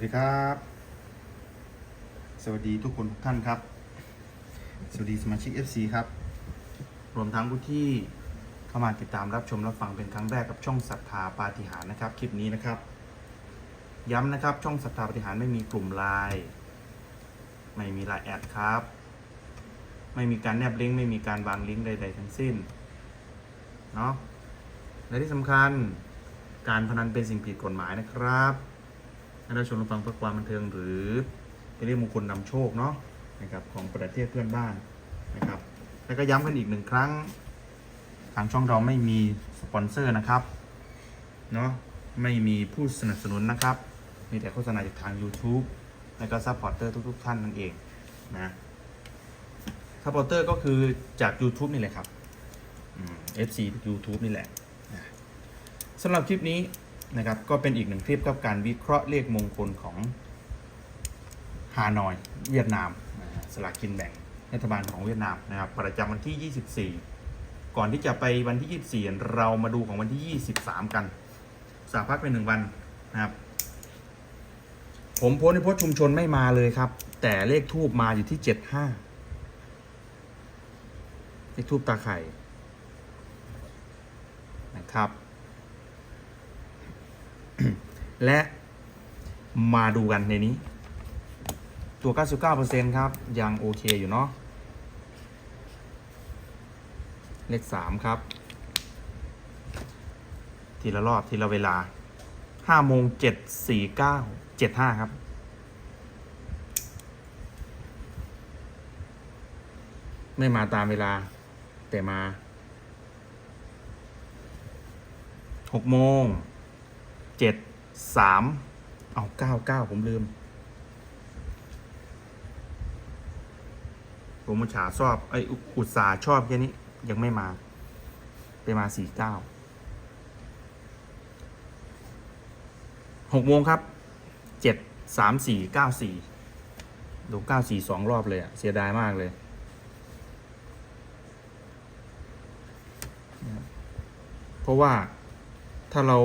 วัสดีครับ สวัสดีทุกคนทุกท่านครับ สวัสดีสมาชิก FC ครับ รวมทั้งผู้ที่เข้ามาติดตามรับชมรับฟังเป็นครั้งแรกกับช่องศรัทธาปาฏิหาริย์นะครับ คลิปนี้นะครับ ย้ำนะครับ ช่องศรัทธาปาฏิหาริย์ไม่มีกลุ่มไลน์ไม่มีไลน์แอดครับ ไม่มีการแนบลิงก์ไม่มีการวางลิงก์ใด ๆ ทั้งสิ้นเนาะและที่สำคัญการพนันเป็นสิ่งผิดกฎหมายนะครับ ให้เราชมรับฟังเพื่อความบันเทิงหรือเป็นเรื่องมงคลนำโชคเนาะนะครับของประเทศเพื่อนบ้านนะครับ แล้วก็ย้ำกันอีกหนึ่งครั้ง ทางช่องเราไม่มีสปอนเซอร์นะครับเนาะไม่มีผู้สนับสนุนนะครับ มีแต่โฆษณาจากทาง YouTube แล้วก็ซัพพอร์เตอร์ทุก ๆ ท่านนั่นเองนะซัพพอร์เตอร์ก็คือจาก YouTube นี่แหละครับอืม FC YouTube นี่แหละสำหรับคลิปนี้ นะครับ ก็เป็นอีกหนึ่งคลิปกับการวิเคราะห์เลขมงคลของฮานอยเวียดนามสลากกินแบ่งรัฐบาลของเวียดนามนะครับ ประจำวันที่ 24 ก่อนที่จะไปวันที่ 24 เรามาดูของวันที่ 23 กันสาพักเป็นหนึ่งวันนะครับ ผมโพสในโพสชุมชนไม่มาเลยครับ แต่เลขทูบมาอยู่ที่ 75 เลขทูบตาไข่นะครับ และมาดูกันในนี้ ตัว 99%ครับ ยังโอเคอยู่เนาะเลขสามครับ ทีละรอบ ทีละเวลาห้าโมงเจ็ดสี่เก้าเจ็ดห้าครับไม่มาตามเวลา แต่มาหกโมงเจ็ด สามเอาเก้าเก้าผมลืม ผมมุชาชอบไอยอุตสาหชอบแค่นี้ยังไม่มา ไปมาสี่เก้าหกโมงครับเจ็ดสามสี่เก้าสี่ดูเก้าสี่สองรอบเลยอะเสียดายมากเลยเพราะว่าถ้าเรา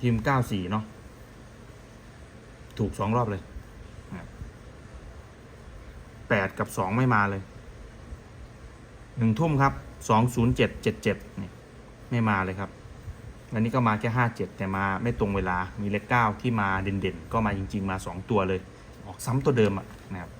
พิมพ์เก้าสี่เนาะ ถูกสองรอบเลยแปดกับสองไม่มาเลยหนึ่งทุ่มครับสองศูนย์เจ็ดเจ็ดเจ็ดนี่ไม่มาเลยครับวันนี้ก็มาแค่ห้าเจ็ดแต่มาไม่ตรงเวลามีเลขเก้าที่มาเด่นๆ ก็มาจริง ๆ มาสองตัวเลย ออกซ้ำตัวเดิมอะนะครับ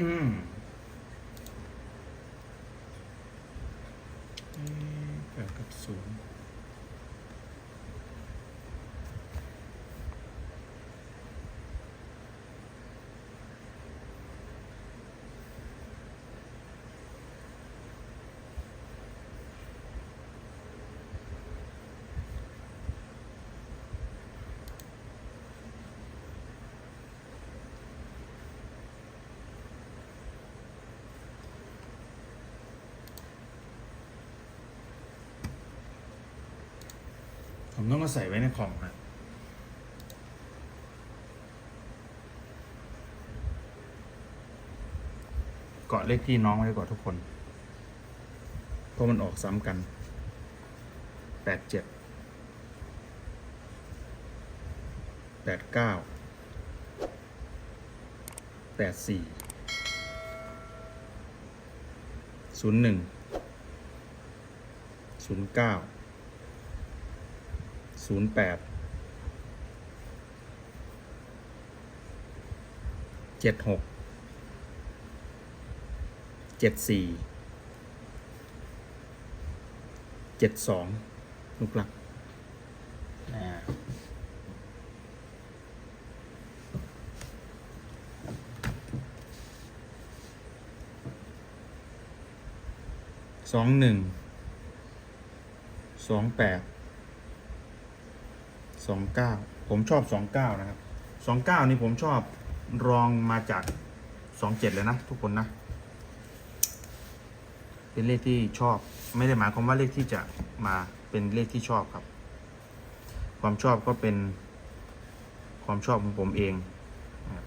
อืมเอ๊ะแปดกับศูนย์ ผมต้องมาใส่ไว้ในคอมนะเกาะเลขที่น้องไว้ก่อนทุกคน เพราะมันออกซ้ำกัน แปดเจ็ด แปดเก้า แปดสี่ ศูนย์หนึ่ง ศูนย์เก้า ศูนย์แปดเจ็ดหกเจ็ดสี่เจ็ดสองลูกหลักอ่าสองหนึ่งสองแปด สองเก้าผมชอบสองเก้านะครับสองเก้านี่ผมชอบรองมาจากสองเจ็ดเลยนะทุกคนนะ เป็นเลขที่ชอบ ไม่ได้หมายความว่าเลขที่จะมาเป็นเลขที่ชอบครับ ความชอบก็เป็นความชอบของผมเองนะครับ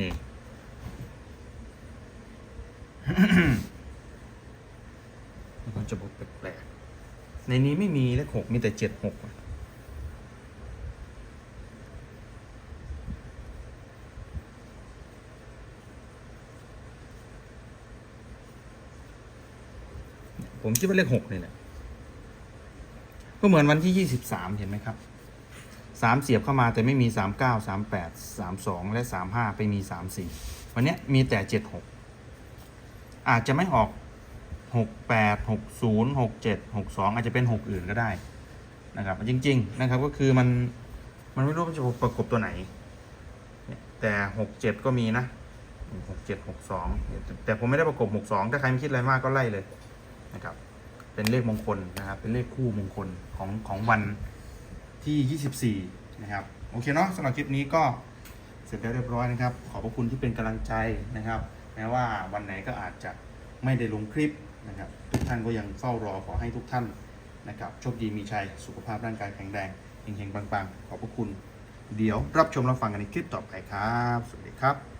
นี่ มันจะบอกแปลกๆในนี้ไม่มีเลขหกมีแต่เจ็ดหกผมคิดว่าเลขหกนี่แหละก็เหมือนวันที่ยี่สิบสามเห็นไหมครับ สามเสียบเข้ามาแต่ไม่มีสามเก้าสามแปดสามสองและสามห้าไปมีสามสี่วันนี้มีแต่เจ็ดหกอาจจะไม่ออกหกแปดหกศูนย์หกเจ็ดหกสองอาจจะเป็นหกอื่นก็ได้นะครับจริง ๆ นะครับก็คือมันมันไม่รู้มันจะประกบตัวไหน แต่หกเจ็ดก็มีนะหกเจ็ดหกสองแต่ผมไม่ได้ประกบหกสองถ้าใครไม่คิดอะไรมากก็ไล่เลยนะครับ เป็นเลขมงคลนะครับ เป็นเลขคู่มงคลของของวัน ที่ 24 นะครับ โอเคเนาะสำหรับคลิปนี้ก็เสร็จแล้วเรียบร้อยนะครับ ขอบพระคุณที่เป็นกำลังใจนะครับ แม้ว่าวันไหนก็อาจจะไม่ได้ลงคลิปนะครับ ทุกท่านก็ยังเฝ้ารอขอให้ทุกท่านนะครับโชคดีมีชัย สุขภาพร่างกายแข็งแรงเฮงๆปังๆ ขอบพระคุณ เดี๋ยวรับชมรับฟังกันในคลิปต่อไปครับ สวัสดีครับ